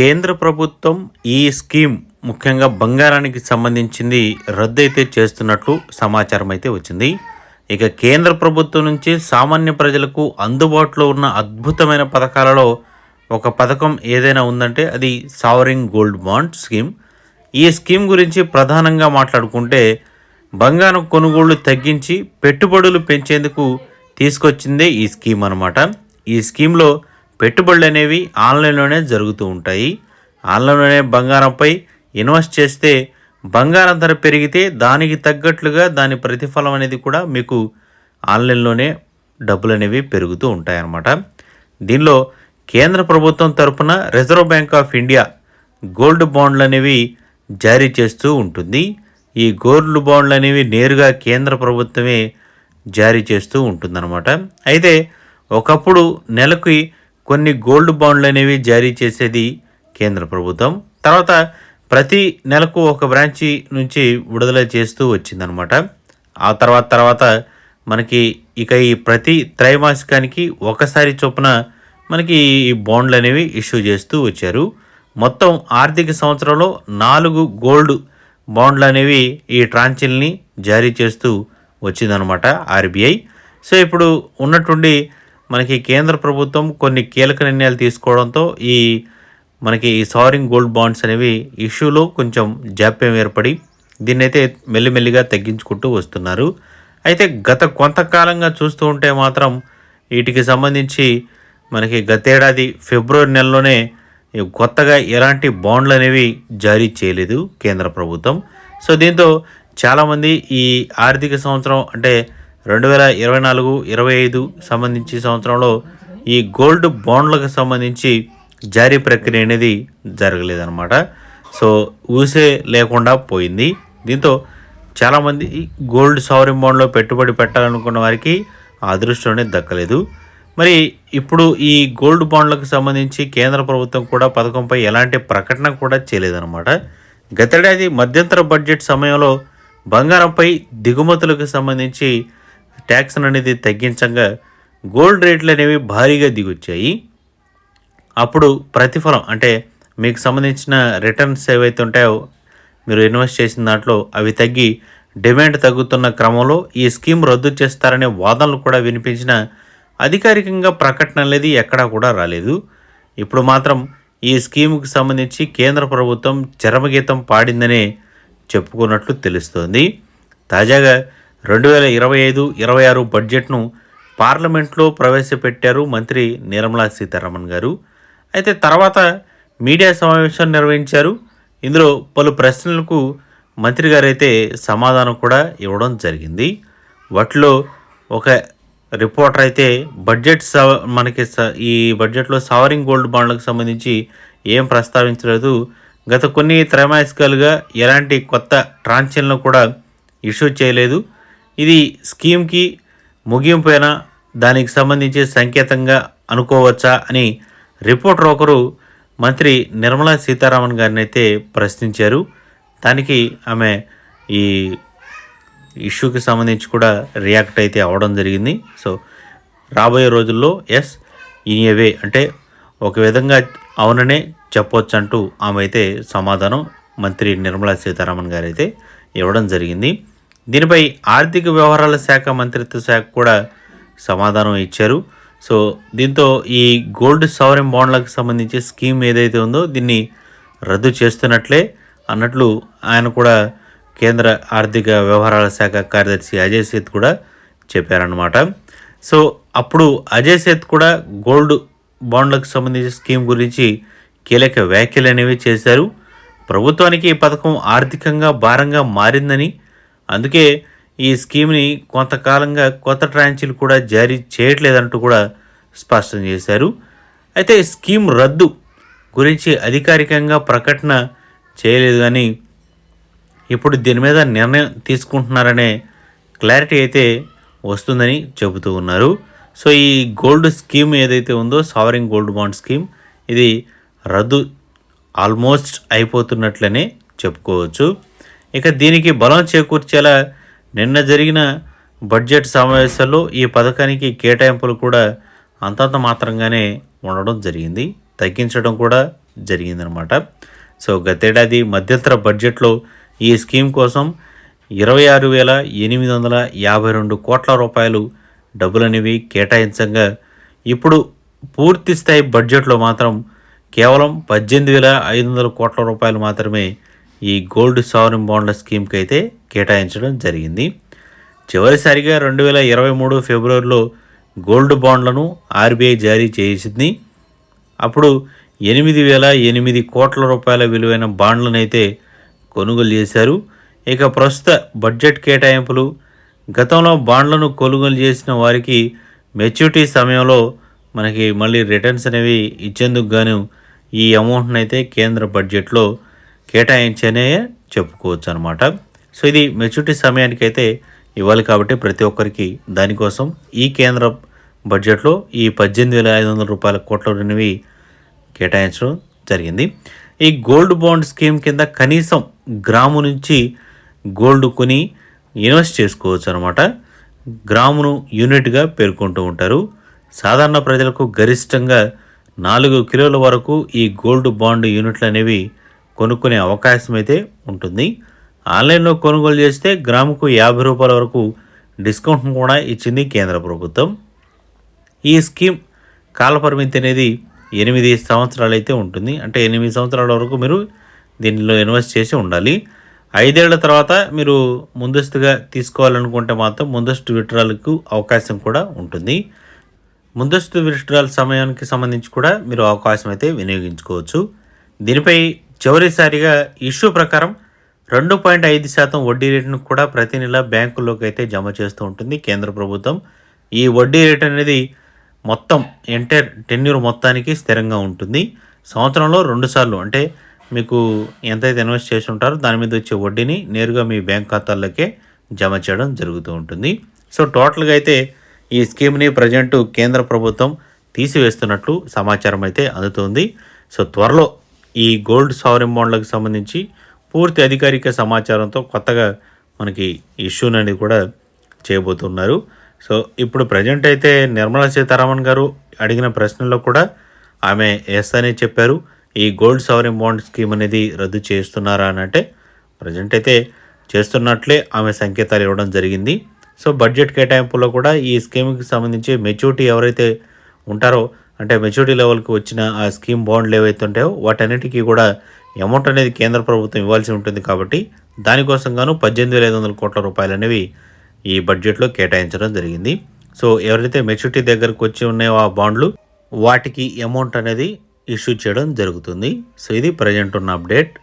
కేంద్ర ప్రభుత్వం ఈ స్కీమ్ ముఖ్యంగా బంగారానికి సంబంధించింది రద్దు అయితే చేస్తున్నట్లు సమాచారం అయితే వచ్చింది. ఇక కేంద్ర ప్రభుత్వం నుంచి సామాన్య ప్రజలకు అందుబాటులో ఉన్న అద్భుతమైన పథకాలలో ఒక పథకం ఏదైనా ఉందంటే అది సావరింగ్ గోల్డ్ బాండ్ స్కీమ్. ఈ స్కీమ్ గురించి ప్రధానంగా మాట్లాడుకుంటే బంగారం కొనుగోళ్ళు తగ్గించి పెట్టుబడులు పెంచేందుకు తీసుకొచ్చిందే ఈ స్కీమ్ అనమాట ఈ స్కీమ్లో పెట్టుబడులు అనేవి ఆన్లైన్లోనే జరుగుతూ ఉంటాయి. ఆన్లైన్లోనే బంగారంపై ఇన్వెస్ట్ చేస్తే బంగారం ధర పెరిగితే దానికి తగ్గట్లుగా దాని ప్రతిఫలం అనేది కూడా మీకు ఆన్లైన్లోనే డబ్బులు అనేవి పెరుగుతూ ఉంటాయన్నమాట. దీనిలో కేంద్ర ప్రభుత్వం తరపున reserve bank of India gold బాండ్లు అనేవి జారీ చేస్తూ ఉంటుంది. ఈ గోల్డ్ బాండ్లు అనేవి నేరుగా కేంద్ర ప్రభుత్వమే జారీ చేస్తూ ఉంటుందన్నమాట. అయితే ఒకప్పుడు నెలకి కొన్ని గోల్డ్ బాండ్లు అనేవి జారీ చేసేది కేంద్ర ప్రభుత్వం. తర్వాత ప్రతి నెలకు ఒక బ్రాంచి నుంచి విడుదల చేస్తూ వచ్చిందనమాట ఆ తర్వాత తర్వాత మనకి ఇక ఈ ప్రతి త్రైమాసికానికి ఒకసారి చొప్పున మనకి ఈ బాండ్లు అనేవి ఇష్యూ చేస్తూ వచ్చారు. మొత్తం ఆర్థిక సంవత్సరంలో నాలుగు గోల్డ్ బాండ్లు అనేవి ఈ ట్రాంచిల్ని జారీ చేస్తూ వచ్చిందనమాట ఆర్బీఐ. సో ఇప్పుడు ఉన్నటువంటి మనకి కేంద్ర ప్రభుత్వం కొన్ని కీలక నిర్ణయాలు తీసుకోవడంతో ఈ మనకి ఈ సావరింగ్ గోల్డ్ బాండ్స్ అనేవి ఇష్యూలో కొంచెం జాప్యం ఏర్పడి దీన్నైతే మెల్లిమెల్లిగా తగ్గించుకుంటూ వస్తున్నారు. అయితే గత కొంతకాలంగా చూస్తూ ఉంటే మాత్రం వీటికి సంబంధించి మనకి గతేడాది ఫిబ్రవరి నెలలోనే కొత్తగా ఎలాంటి బాండ్లు అనేవి జారీ చేయలేదు కేంద్ర ప్రభుత్వం. సో దీంతో చాలామంది ఈ ఆర్థిక సంవత్సరం అంటే రెండు వేల ఇరవై నాలుగు ఇరవై ఐదు సంబంధించి సంవత్సరంలో ఈ గోల్డ్ బాండ్లకు సంబంధించి జారీ ప్రక్రియ అనేది జరగలేదన్నమాట. సో ఊసే లేకుండా పోయింది. దీంతో చాలామంది గోల్డ్ సవరింగ్ బాండ్లో పెట్టుబడి పెట్టాలనుకున్న వారికి ఆ అదృష్టం అనేది దక్కలేదు. మరి ఇప్పుడు ఈ గోల్డ్ బాండ్లకు సంబంధించి కేంద్ర ప్రభుత్వం కూడా పథకంపై ఎలాంటి ప్రకటన కూడా చేయలేదన్నమాట. గతేడాది మధ్యంతర బడ్జెట్ సమయంలో బంగారంపై దిగుమతులకు సంబంధించి ట్యాక్స్ అనేది తగ్గించగా గోల్డ్ రేట్లు అనేవి భారీగా దిగొచ్చాయి. అప్పుడు ప్రతిఫలం అంటే మీకు సంబంధించిన రిటర్న్స్ ఏవైతే ఉంటాయో మీరు ఇన్వెస్ట్ చేసిన దాంట్లో అవి తగ్గి డిమాండ్ తగ్గుతున్న క్రమంలో ఈ స్కీమ్ రద్దు చేస్తారనే వాదనలు కూడా వినిపించిన అధికారికంగా ప్రకటన అనేది ఎక్కడా కూడా రాలేదు. ఇప్పుడు మాత్రం ఈ స్కీముకు సంబంధించి కేంద్ర ప్రభుత్వం చరమగీతం పాడిందనే చెప్పుకున్నట్లు తెలుస్తోంది. తాజాగా రెండు వేల ఇరవై ఐదు ఇరవై ఆరు బడ్జెట్ను పార్లమెంట్లో ప్రవేశపెట్టారు మంత్రి నిర్మలా సీతారామన్ గారు. అయితే తర్వాత మీడియా సమావేశం నిర్వహించారు. ఇందులో పలు ప్రశ్నలకు మంత్రి గారైతే సమాధానం కూడా ఇవ్వడం జరిగింది. వాటిలో ఒక రిపోర్టర్ అయితే బడ్జెట్ సవ మనకి స- ఈ బడ్జెట్లో సవరింగ్ గోల్డ్ బాండ్లకు సంబంధించి ఏం ప్రస్తావించలేదు. గత కొన్ని త్రైమాసికాలుగా ఎలాంటి కొత్త ట్రాన్షన్లు కూడా ఇష్యూ చేయలేదు. ఇది స్కీమ్కి ముగింపైనా? దానికి సంబంధించి సంకేతంగా అనుకోవచ్చా అని రిపోర్టర్ ఒకరు మంత్రి నిర్మలా సీతారామన్ గారిని అయితే ప్రశ్నించారు. దానికి ఆమె ఈ ఇష్యూకి సంబంధించి కూడా రియాక్ట్ అయితే అవ్వడం జరిగింది. సో రాబోయే రోజుల్లో ఎస్ ఇనియవే అంటే ఒక విధంగా అవుననే చెప్పొచ్చు అంటూ ఆమె అయితే సమాధానం మంత్రి నిర్మలా సీతారామన్ గారైతే ఇవ్వడం జరిగింది. దీనిపై ఆర్థిక వ్యవహారాల శాఖ మంత్రిత్వ శాఖ కూడా సమాధానం ఇచ్చారు. సో దీంతో ఈ గోల్డ్ సవరింగ్ బాండ్లకు సంబంధించి స్కీమ్ ఏదైతే ఉందో దీన్ని రద్దు చేస్తున్నట్లే అన్నట్లు ఆయన కూడా కేంద్ర ఆర్థిక వ్యవహారాల శాఖ కార్యదర్శి అజయ్ సేత్ కూడా చెప్పారనమాట సో అప్పుడు అజయ్ సేత్ కూడా గోల్డ్ బాండ్లకు సంబంధించిన స్కీమ్ గురించి కీలక వ్యాఖ్యలు అనేవి చేశారు. ప్రభుత్వానికి ఈ పథకం ఆర్థికంగా భారంగా మారిందని అందుకే ఈ స్కీమ్ని కొంతకాలంగా కొత్త ట్రాంచీలు కూడా జారీ చేయట్లేదంటూ కూడా స్పష్టం చేశారు. అయితే స్కీమ్ రద్దు గురించి అధికారికంగా ప్రకటన చేయలేదు కానీ ఇప్పుడు దీని మీద నిర్ణయం తీసుకుంటున్నారనే క్లారిటీ అయితే వస్తుందని చెబుతూ ఉన్నారు. సో ఈ గోల్డ్ స్కీమ్ ఏదైతే ఉందో సావరింగ్ గోల్డ్ బాండ్ స్కీమ్ ఇది రద్దు ఆల్మోస్ట్ అయిపోతున్నట్లనే చెప్పుకోవచ్చు. ఇక దీనికి బలం చేకూర్చేలా నిన్న జరిగిన బడ్జెట్ సమావేశాల్లో ఈ పథకానికి కేటాయింపులు కూడా అంతంత మాత్రంగానే ఉండడం జరిగింది. తగ్గించడం కూడా జరిగిందనమాట సో గతేడాది మధ్యంతర బడ్జెట్లో ఈ స్కీమ్ కోసం ఇరవై ఆరు వేల ఎనిమిది వందల యాభై రెండు కోట్ల రూపాయలు డబ్బులనేవి కేటాయించగా ఇప్పుడు పూర్తి స్థాయి బడ్జెట్లో మాత్రం కేవలం పద్దెనిమిది వేల ఐదు వందల కోట్ల రూపాయలు మాత్రమే ఈ గోల్డ్ సావరిన్ బాండ్ల స్కీమ్కి అయితే కేటాయించడం జరిగింది. చివరిసారిగా రెండు వేల ఇరవై మూడు ఫిబ్రవరిలో గోల్డ్ బాండ్లను ఆర్బీఐ జారీ చేసింది. అప్పుడు ఎనిమిది వేల ఎనిమిది కోట్ల రూపాయల విలువైన బాండ్లను అయితే కొనుగోలు చేశారు. ఇక ప్రస్తుత బడ్జెట్ కేటాయింపులు గతంలో బాండ్లను కొనుగోలు చేసిన వారికి మెచ్యూరిటీ సమయంలో మనకి మళ్ళీ రిటర్న్స్ అనేవి ఇచ్చేందుకు గాను ఈ అమౌంట్ని అయితే కేంద్ర బడ్జెట్లో కేటాయించనే చెప్పుకోవచ్చు అనమాట సో ఇది మెచ్యూరిటీ సమయానికి అయితే ఇవ్వాలి కాబట్టి ప్రతి ఒక్కరికి దానికోసం ఈ కేంద్ర బడ్జెట్లో ఈ పద్దెనిమిది వేల ఐదు వందల రూపాయల కోట్ల అనేవి కేటాయించడం జరిగింది. ఈ గోల్డ్ బాండ్ స్కీమ్ కింద కనీసం గ్రాము నుంచి గోల్డ్ కొని ఇన్వెస్ట్ చేసుకోవచ్చు అనమాట గ్రామును యూనిట్గా పేర్కొంటూ ఉంటారు. సాధారణ ప్రజలకు గరిష్టంగా నాలుగు కిలోల వరకు ఈ గోల్డ్ బాండ్ యూనిట్లు అనేవి కొనుక్కునే అవకాశం అయితే ఉంటుంది. ఆన్లైన్లో కొనుగోలు చేస్తే గ్రాముకు యాభై రూపాయల వరకు డిస్కౌంట్ కూడా ఇచ్చింది కేంద్ర ప్రభుత్వం. ఈ స్కీమ్ కాలపరిమితి అనేది ఎనిమిది సంవత్సరాలు అయితే ఉంటుంది. అంటే ఎనిమిది సంవత్సరాల వరకు మీరు దీనిలో ఇన్వెస్ట్ చేసి ఉండాలి. ఐదేళ్ళ తర్వాత మీరు ముందస్తుగా తీసుకోవాలనుకుంటే మాత్రం ముందస్తు విత్డ్రాలకు అవకాశం కూడా ఉంటుంది. ముందస్తు విత్డ్రాల్ సమయానికి సంబంధించి కూడా మీరు అవకాశం అయితే వినియోగించుకోవచ్చు. దీనిపై చివరిసారిగా ఇష్యూ ప్రకారం రెండు పాయింట్ ఐదు శాతం వడ్డీ రేటును కూడా ప్రతి నెల బ్యాంకుల్లోకి అయితే జమ చేస్తూ ఉంటుంది కేంద్ర ప్రభుత్వం. ఈ వడ్డీ రేట్ అనేది మొత్తం ఎంటైర్ టెన్యూర్ మొత్తానికి స్థిరంగా ఉంటుంది. సంవత్సరంలో రెండుసార్లు అంటే మీకు ఎంతైతే ఇన్వెస్ట్ చేసి ఉంటారో దాని మీద వచ్చే వడ్డీని నేరుగా మీ బ్యాంక్ ఖాతాల్లోకే జమ చేయడం జరుగుతూ ఉంటుంది. సో టోటల్గా అయితే ఈ స్కీమ్ని ప్రజెంట్ కేంద్ర ప్రభుత్వం తీసివేస్తున్నట్లు సమాచారం అయితే అందుతుంది. సో త్వరలో ఈ గోల్డ్ సావరిన్ బాండ్లకు సంబంధించి పూర్తి అధికారిక సమాచారంతో కొత్తగా మనకి ఇష్యూని అనేది కూడా చేయబోతున్నారు. సో ఇప్పుడు ప్రజెంట్ అయితే నిర్మలా సీతారామన్ గారు అడిగిన ప్రశ్నలో కూడా ఆమె ఎస్ అని చెప్పారు. ఈ గోల్డ్ సవరింగ్ బాండ్ స్కీమ్ అనేది రద్దు చేస్తున్నారా అని అంటే ప్రజెంట్ అయితే చేస్తున్నట్లే ఆమె సంకేతాలు ఇవ్వడం జరిగింది. సో బడ్జెట్ కేటాయింపులో కూడా ఈ స్కీమ్కి సంబంధించి మెచ్యూరిటీ ఎవరైతే ఉంటారో అంటే మెచ్యూరిటీ లెవెల్కి వచ్చిన ఆ స్కీమ్ బాండ్లు ఏవైతే ఉంటాయో వాటన్నిటికీ కూడా అమౌంట్ అనేది కేంద్ర ప్రభుత్వం ఇవ్వాల్సి ఉంటుంది కాబట్టి దానికోసం గాను పద్దెనిమిది వేల ఐదు వందల కోట్ల రూపాయలు అనేవి ఈ బడ్జెట్లో కేటాయించడం జరిగింది. సో ఎవరైతే మెచ్యూరిటీ దగ్గరకు వచ్చి ఉన్నాయో ఆ బాండ్లు వాటికి అమౌంట్ అనేది ఇష్యూ చేయడం జరుగుతుంది. సో ఇది ప్రజెంట్ ఉన్న అప్డేట్